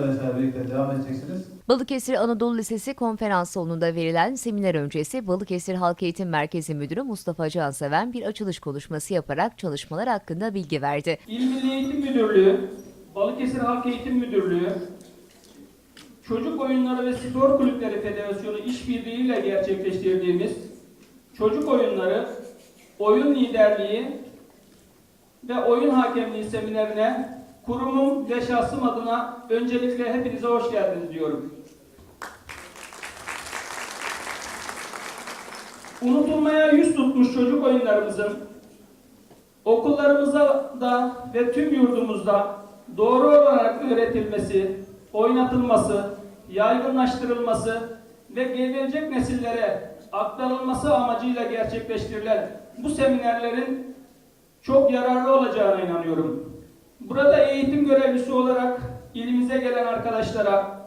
arkadaşlarla birlikte devam edeceksiniz. Balıkesir Anadolu Lisesi konferans salonunda verilen seminer öncesi Balıkesir Halk Eğitim Merkezi Müdürü Mustafa Canseven bir açılış konuşması yaparak çalışmalar hakkında bilgi verdi. İl Milli Eğitim Müdürlüğü, Balıkesir Halk Eğitim Müdürlüğü, Çocuk Oyunları ve Spor Kulüpleri Federasyonu işbirliğiyle gerçekleştirdiğimiz çocuk oyunları, oyun liderliği ve oyun hakemliği seminerine kurumum ve şahsım adına öncelikle hepinize hoş geldiniz diyorum. Unutulmaya yüz tutmuş çocuk oyunlarımızın okullarımıza da ve tüm yurdumuzda doğru olarak öğretilmesi, oynatılması, yaygınlaştırılması ve gelecek nesillere aktarılması amacıyla gerçekleştirilen bu seminerlerin çok yararlı olacağına inanıyorum. Burada eğitim görevlisi olarak ilimize gelen arkadaşlara,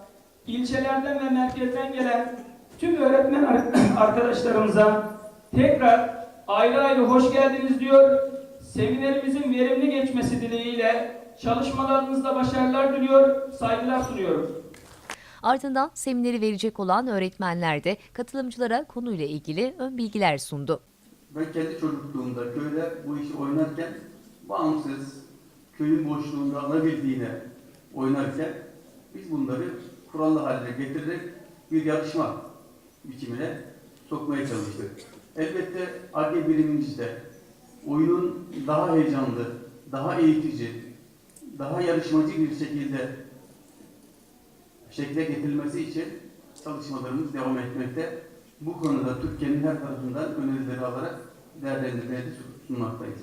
ilçelerden ve merkezden gelen tüm öğretmen ar- arkadaşlarımıza tekrar ayrı ayrı hoş geldiniz diyor. Seminerimizin verimli geçmesi dileğiyle çalışmalarınızda başarılar diliyor, saygılar sunuyorum. Ardından semineri verecek olan öğretmenler de katılımcılara konuyla ilgili ön bilgiler sundu. Ben kendi çocukluğumda köyde bu işi oynarken bağımsız, köyün boşluğunda alabildiğine oynarken biz bunları kurallı haline getirerek bir yarışma biçimine sokmaya çalıştık. Elbette ARGE birimimizde oyunun daha heyecanlı, daha eğitici, daha yarışmacı bir şekilde şekle getirilmesi için çalışmalarımız devam etmekte. Bu konuda Türkiye'nin her tarafından önerileri alarak değerlendirmeye de sunmaktayız.